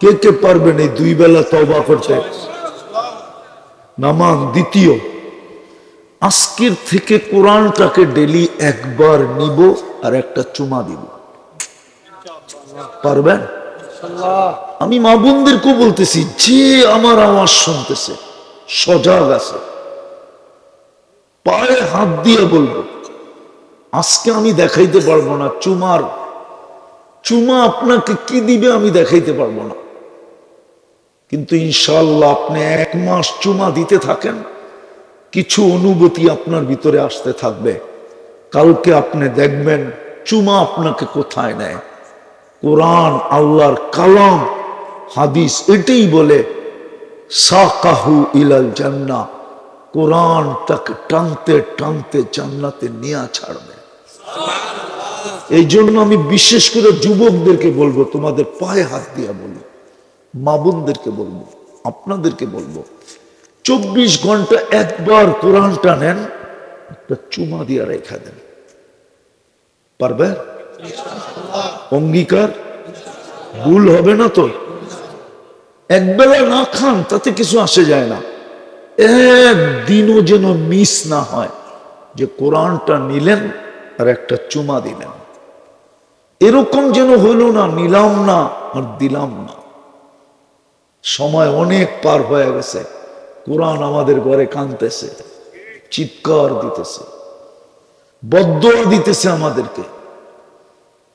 কে কে পারবেন এই দুই বেলা তবা করতে নামাজ দ্বিতীয়। আজকের থেকে কোরআনটাকে ডেলি একবার নিব আর একটা চুমা দিব। পারবেন? আমি মা বোনদেরকেও বলতেছি, যে আমার আওয়াজ শুনতেছে, সজাগ আছে। পায়ে হাত দিয়ে বলব, আজকে আমি দেখাইতে পারব না, চুমার চুমা আপনাকে কি দিবে আমি দেখাইতে পারব না। কিন্তু ইনশাল্লাহ আপনি এক মাস চুমা দিতে থাকেন, কিছু অনুভূতি আপনার ভিতরে আসতে থাকবে। কালকে আপনি দেখবেন চুমা আপনাকে কোথায় নেয়। কোরআন, আল্লাহর কালাম, হাদিস, এটাই বলে, সাকাহু ইলাল জান্না কোরআন তাকে টানতে টানতে জান্নাতে নিয়ে ছাড়বে। এই জন্য আমি বিশেষ করে যুবকদেরকে বলব, তোমাদের পায়ে হাত দিয়া বলব মা বোনদেরকে বলব, আপনাদেরকে বলব, চব্বিশ ঘণ্টা একবার কোরআনটা নেন একটা চুমা দিয়া রেখা দেন। পারবে? অঙ্গীকার? ভুল হবে না তো। একবেলা না খান, তাতে কিছু আসে যায় না। একদিনও যেন মিস না হয় যে কোরআনটা নিলেন আর একটা চুমা দিলেন। এরকম যেন হইল না, নিলাম না আর দিলাম না। সময় অনেক পার হয়ে গেছে। কোরআন আমাদের ঘরে কানতেছে চিৎকার দিতেছে বদ্ধ দিতেছে আমাদেরকে।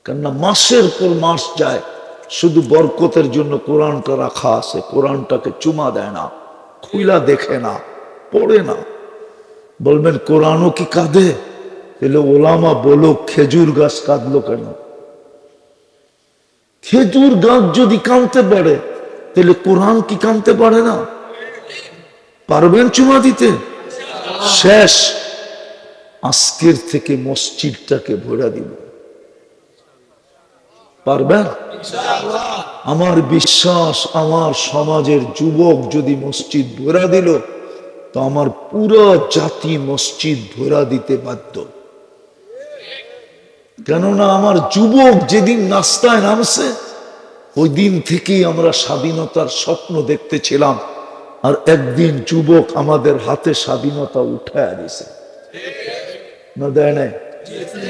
কেননা মাসের পর মাস যায়, শুধু বরকতের জন্য কোরআনটা রাখা আছে, কোরআনটাকে চুমা দেয় না, খুইলা দেখে না, পড়ে না। বলবেন, কোরআনও কি কাঁদে? তাহলে ওলামা বলো, খেজুর গাছ কাঁদলো কেন? খেজুর গাছ যদি কাঁদতে পারে, তাহলে কোরআন কি কাঁদতে পারে না? পারবেন চুমা দিতে? শেষ। আজকের থেকে মসজিদটাকে ভরা দিব। পারবেন? আমার বিশ্বাস, আমার সমাজের যুবক যদি মসজিদ ভরা দিল, তো আমার পুরো জাতি মসজিদ ভরা দিতে বাধ্য। কেননা আমার যুবক যেদিন নাস্তায় নামছে ওই দিন থেকেই আমরা স্বাধীনতার স্বপ্ন দেখতেছিলাম। আর একদিন যুবক আমাদের হাতে স্বাধীনতা উঠায় দিছে। না দেয় নাই?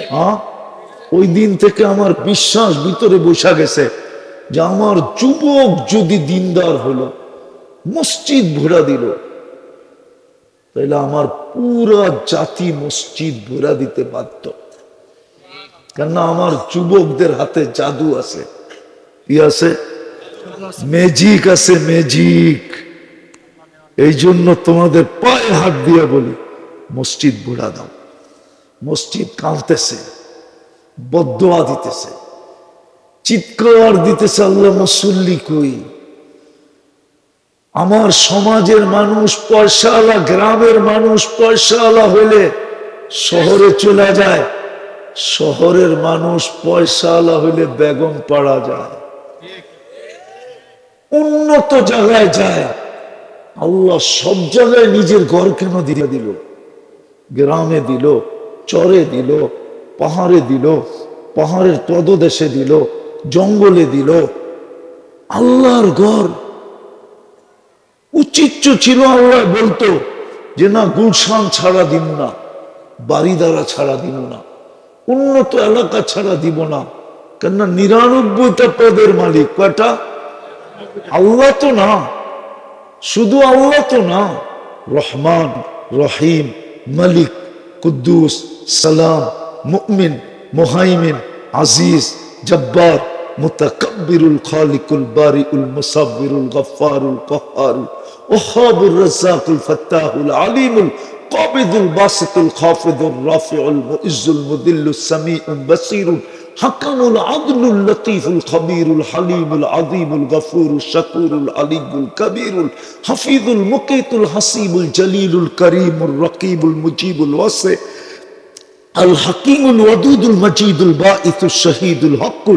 হ্যাঁ? ওই দিন থেকে আমার বিশ্বাস ভিতরে বসা গেছে যে আমার যুবক যদি দিনদার হলো, মসজিদ ভরা দিল তাহলে আমার পুরা জাতি মসজিদ ভরা দিতে বাধ্য। কেননা আমার যুবকদের হাতে জাদু আছে। কি আছে? ম্যাজিক আছে, ম্যাজিক। এই জন্য তোমাদের পায়ে হাত দিয়ে বলি, মসজিদ বুড়া দাও। মসজিদ কাঁদতেছে বদোয়া দিতেছে। চিৎকার দিতেছে, আল্লাহ, মুসল্লি কই? আমার সমাজের মানুষ পয়সাওয়ালা, গ্রামের মানুষ পয়সাওয়ালা হইলে শহরে চলে যায়। শহরের মানুষ পয়সা পয়সাওয়ালা হইলে বেগম পাড়া যায়। উন্নত জায়গায় যায়। আল্লাহ সব জায়গায় নিজের ঘর কেন দিয়ে দিল? গ্রামে দিল, চরে দিল, পাহাড়ে দিল, পাহাড়ের তদদেশে দিল, জঙ্গলে দিল। আল্লাহর ঘর। উচিত ছিল আল্লাহ বলতো যে, না, গুলশান ছাড়া দিন না বাড়িদারা ছাড়া দিন না। উন্নত এলাকা ছাড়া দিব না। কেননা নিরানব্বইটা পদের মালিক, কয়টা? আল্লাহ তো না। শুধু আল্লাহ তো না। রহমান, রহিম, মালিক, কুদ্দুস, সালাম মুকমিন মোহাইমিন, আজিজ, জব্বার, মুতাকাব্বিরুল খালিকুল বারিউল মুসাব্বিরুল গফফারুল কহ্হারুল ওহাবুর রাজ্জাকুল ফাত্তাহুল আলিমুল القابض الباسط الخافض الرافع المؤز المذل السميع البصير حكم العدل اللطيف الخبير الحليم العظيم الغفور الشكور العلي الكبير الحفيظ المقيت الحسيب الجليل الكريم الرقيب المجيب الواسع الحكيم الودود المجيد البائث الشهيد الحق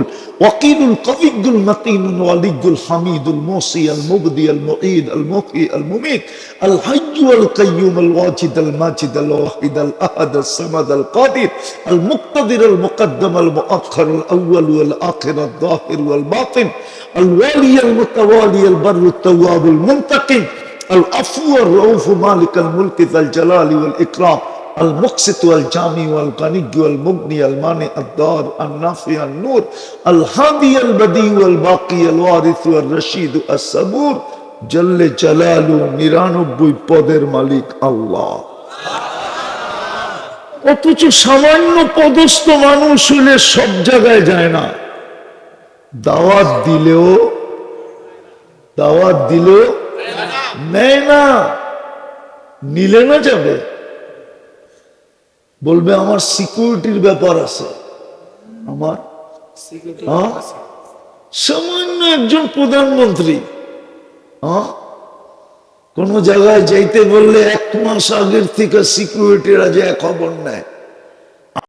الوكيل القوي المتين الولي الحميد الموصي المبدي المعيد المحيي المميت الحي والقيوم الواجد الماجد الواحد الأحد الصمد القادر المقتدر المقدم المؤخر الأول والآخر الظاهر والباطن الوالي المتوالي البر التواب المنتقم العفو الرؤوف مالك الملك ذا الجلال والإكرام المقسط والجامي والغني والمغني المانع الدار النافع النور الهادي البديع والباقي الوارث والرشيد الصبور جل جلاله নিরানব্বই পদের মালিক আল্লাহ অথচ সামান্য পদস্থ মানুষ হলে সব জায়গায় যায় না দাওয়াত দিলেও দাওয়াত দিলেও নেয় না নিলে না যাবে বলবে আমার সিকিউরিটির ব্যাপার আছে। আমার? হ্যাঁ? সামান্য একজন প্রধানমন্ত্রী হ্যাঁ? কোন জায়গায় যাইতে বললে এক মাস আগের থেকে সিকিউরিটিরা যে খবর নেয়।